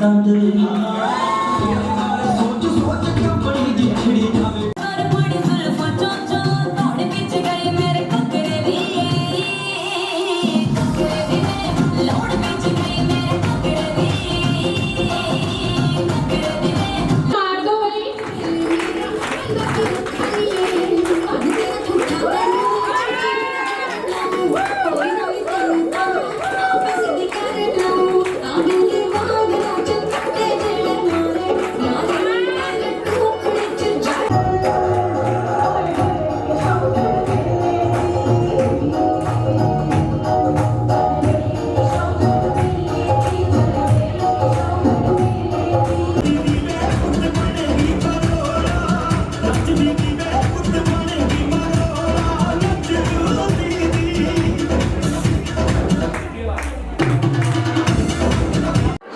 当 사.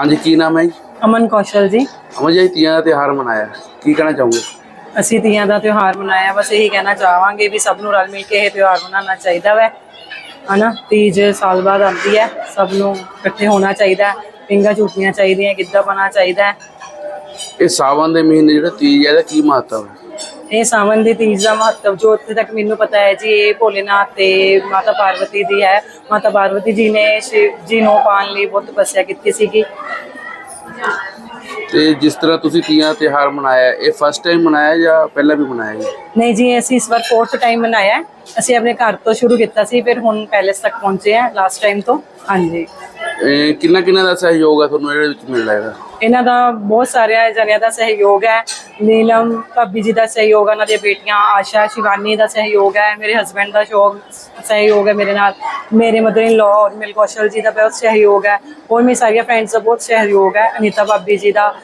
ਹਾਂਜੀ ਕੀ ਨਾਮ ਹੈ ਜੀ? ਅਮਨ ਕੌਸ਼ਲ ਜੀ। ਅਮਰ ਜੀ ਤੀਆਂ ਦਾ ਤਿਉਹਾਰ ਮਨਾਇਆ। ਕੀ ਕਹਿਣਾ ਚਾਹੋਗੇ? ਅਸੀਂ ਤੀਆਂ ਦਾ ਤਿਉਹਾਰ ਮਨਾਇਆ। ਬਸ ਇਹੀ ਕਹਿਣਾ ਚਾਹਾਂਗੇ ਵੀ ਸਭ ਨੂੰ ਰਲ ਮਿਲ ਕੇ ਇਹ ਤਿਉਹਾਰ ਮਨਾਉਣਾ ਚਾਹੀਦਾ ਵੈ। ਹਨਾ? ਤੀਜ ਸਾਲ ਬਾਅਦ ਆਉਂਦੀ ਹੈ। ਸਭ ਨੂੰ ਇਕੱਠੇ ਹੋਣਾ ਚਾਹੀਦਾ ਪਿੰਗਾ ਝੂਟਣੀਆਂ ਚਾਹੀਦੀਆਂ ਗਿੱਧਾ ਪਾਉਣਾ ਚਾਹੀਦਾ ਹੈ। ਇਹ ਸਾਵਨ ਦੇ ਮਹੀਨੇ ਜਿਹੜਾ ਤੀਜ ਹੈ ਇਹਦਾ ਕੀ ਮਹੱਤਵ ਹੈ? ਇਹ ਸਾਵਨ ਦੀ ਤੀਜ ਦਾ ਮਹੱਤਵ ਜੋ ਉੱਥੇ ਤੱਕ ਮੈਨੂੰ ਪਤਾ ਹੈ ਜੀ ਇਹ ਭੋਲੇਨਾਥ ਤੇ ਮਾਤਾ ਪਾਰਵਤੀ ਦੀ ਹੈ। ਮਾਤਾ ਪਾਰਵਤੀ ਜੀ ਨੇ ਸ਼ਿਵ ਜੀ ਨੂੰ ਪਾਉਣ ਲਈ ਬਹੁਤ ਤਪੱਸਿਆ ਕੀਤੀ ਸੀਗੀ। ਤੇ ਜਿਸ ਤਰ੍ਹਾਂ ਤੁਸੀਂ ਤੀਆਂ ਦਾ ਤਿਉਹਾਰ ਮਨਾਇਆ ਇਹ ਫਸਟ ਟਾਈਮ ਮਨਾਇਆ ਜਾਂ ਪਹਿਲਾਂ ਵੀ ਮਨਾਇਆ ਜੀ? ਨਹੀਂ ਜੀ ਅਸੀਂ ਇਸ ਵਾਰ ਫੋਰਥ ਟਾਈਮ ਮਨਾਇਆ ਹੈ। ਅਸੀਂ ਆਪਣੇ ਘਰ ਤੋਂ ਸ਼ੁਰੂ ਕੀਤਾ ਸੀ ਫਿਰ ਹੁਣ ਪੈਲੇਸ ਤੱਕ ਪਹੁੰਚੇ ਹਾਂ ਲਾਸਟ ਟਾਈਮ ਤੋਂ। ਹਾਂਜੀ। ਇਹ ਕਿੰਨਾ ਕਿੰਨਾ ਦਾ ਸਹਿਯੋਗ ਹੈ ਤੁਹਾਨੂੰ ਇਹਦੇ ਵਿੱਚ ਮਿਲ ਰਿਹਾ ਇਹਨਾਂ ਦਾ ਬਹੁਤ ਸਾਰਿਆਂ ਜਣਿਆਂ ਦਾ ਸਹਿਯੋਗ ਹੈ। ਨੀਲਮ ਭਾਬੀ ਜੀ ਦਾ ਸਹਿਯੋਗ ਹੈ ਉਹਨਾਂ ਦੀਆਂ ਬੇਟੀਆਂ ਆਸ਼ਾ ਸ਼ਿਵਾਨੀ ਦਾ ਸਹਿਯੋਗ ਹੈ ਮੇਰੇ ਹਸਬੰਡ ਦਾ ਸ਼ੋਗ ਸਹਿਯੋਗ ਹੈ ਮੇਰੇ ਨਾਲ। ਮੇਰੇ ਮਦਰ ਇਨ ਲਾਅ ਔਰ ਮਿਲ ਕੌਸ਼ਲ ਜੀ ਦਾ ਬਹੁਤ ਸਹਿਯੋਗ ਹੈ। ਔਰ ਮੇਰੀ ਸਾਰੀਆਂ ਫਰੈਂਡਸ ਦਾ ਬਹੁਤ ਸਹਿਯੋਗ ਹੈ। ਅਨੀਤਾ ਭਾਬੀ ਜੀ ਦਾ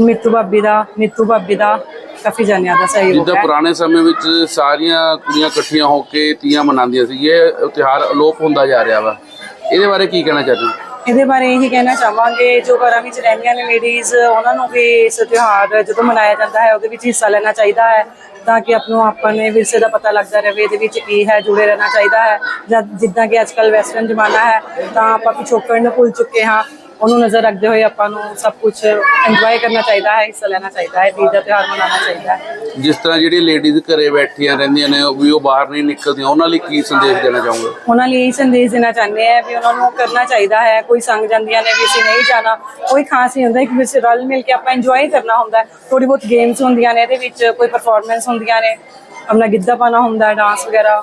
ਮਿੱਤੂ ਭਾਬੀ ਦਾ ਨੀਤੂ ਭਾਬੀ ਦਾ ਕਾਫੀ ਜਣਿਆਂ ਦਾ ਸਹਿਯੋਗ ਜਿੱਦਾਂ ਹੈ। ਪੁਰਾਣੇ ਸਮੇਂ ਵਿੱਚ ਸਾਰੀਆਂ ਕੁੜੀਆਂ ਇਕੱਠੀਆਂ ਹੋ ਕੇ ਤੀਆਂ ਮਨਾਉਂਦੀਆਂ ਸੀ ਇਹ ਤਿਉਹਾਰ ਅਲੋਪ ਹੁੰਦਾ ਜਾ ਰਿਹਾ ਵਾ। ਇਹਦੇ ਬਾਰੇ ਕੀ ਕਹਿਣਾ ਚਾਹਦੇ ਇਹਦੇ ਬਾਰੇ ਇਹੀ ਕਹਿਣਾ ਚਾਹਾਂਗੇ, ਜੋ ਘਰਾਂ ਵਿੱਚ ਰਹਿੰਦੀਆਂ ਨੇ ਲੇਡੀਜ਼ ਉਹਨਾਂ ਨੂੰ ਵੀ ਇਸ ਤਿਉਹਾਰ ਜਦੋਂ ਮਨਾਇਆ ਜਾਂਦਾ ਹੈ, ਉਹਦੇ ਵਿੱਚ ਹਿੱਸਾ ਲੈਣਾ ਚਾਹੀਦਾ ਹੈ, ਤਾਂ ਕਿ ਆਪ ਨੂੰ ਆਪਣੇ ਵਿਰਸੇ ਦਾ ਪਤਾ ਲੱਗਦਾ ਰਹੇ ਇਹਦੇ ਵਿੱਚ ਕੀ ਹੈ, ਜੁੜੇ ਰਹਿਣਾ ਚਾਹੀਦਾ ਹੈ ਜਦ ਜਿੱਦਾਂ ਕਿ ਅੱਜਕੱਲ ਵੈਸਟਰਨ ਜ਼ਮਾਨਾ ਹੈ, ਤਾਂ ਆਪਾਂ ਪਿਛੋਕੜ ਨੂੰ ਭੁੱਲ ਚੁੱਕੇ ਹਾਂ। ਉਹਨੂੰ ਨਜ਼ਰ ਰੱਖਦੇ ਹੋਏ ਆਪਾਂ ਨੂੰ ਸਭ ਕੁਝ ਇੰਜੋਏ ਕਰਨਾ ਚਾਹੀਦਾ ਹੈ ਹਿੱਸਾ ਲੈਣਾ ਚਾਹੀਦਾ ਹੈ ਤੀਜ ਦਾ ਤਿਉਹਾਰ ਮਨਾਉਣਾ ਚਾਹੀਦਾ ਹੈ। ਜਿਸ ਤਰ੍ਹਾਂ ਜਿਹੜੀ ਲੇਡੀਜ਼ ਘਰੇ ਬੈਠੀਆਂ ਰਹਿੰਦੀਆਂ ਨੇ ਉਹ ਵੀ ਉਹ ਬਾਹਰ ਨਹੀਂ ਨਿਕਲਦੀਆਂ ਉਹਨਾਂ ਲਈ ਕੀ ਸੰਦੇਸ਼ ਦੇਣਾ ਚਾਹੋਗੇ? ਉਹਨਾਂ ਲਈ ਇਹ ਸੰਦੇਸ਼ ਦੇਣਾ ਚਾਹੁੰਦੇ ਆ ਵੀ ਉਹਨਾਂ ਨੂੰ ਕਰਨਾ ਚਾਹੀਦਾ ਹੈ ਕੋਈ ਸੰਗ ਜਾਂਦੀਆਂ ਨੇ ਵੀ ਅਸੀਂ ਨਹੀਂ ਜਾਣਾ ਕੋਈ ਖਾਸ ਨਹੀਂ ਹੁੰਦਾ ਕਿ ਵਿੱਚ ਰਲ ਮਿਲ ਕੇ ਆਪਾਂ ਇੰਜੋਏ ਕਰਨਾ ਹੁੰਦਾ ਥੋੜੀ ਬਹੁਤ ਗੇਮਸ ਹੁੰਦੀਆਂ ਨੇ ਇਹਦੇ ਵਿੱਚ ਕੋਈ ਪਰਫਾਰਮੈਂਸ ਹੁੰਦੀਆਂ ਨੇ ਆਪਣਾ ਗਿੱਧਾ ਪਾਣਾ ਹੁੰਦਾ ਡਾਂਸ ਵਗੈਰਾ।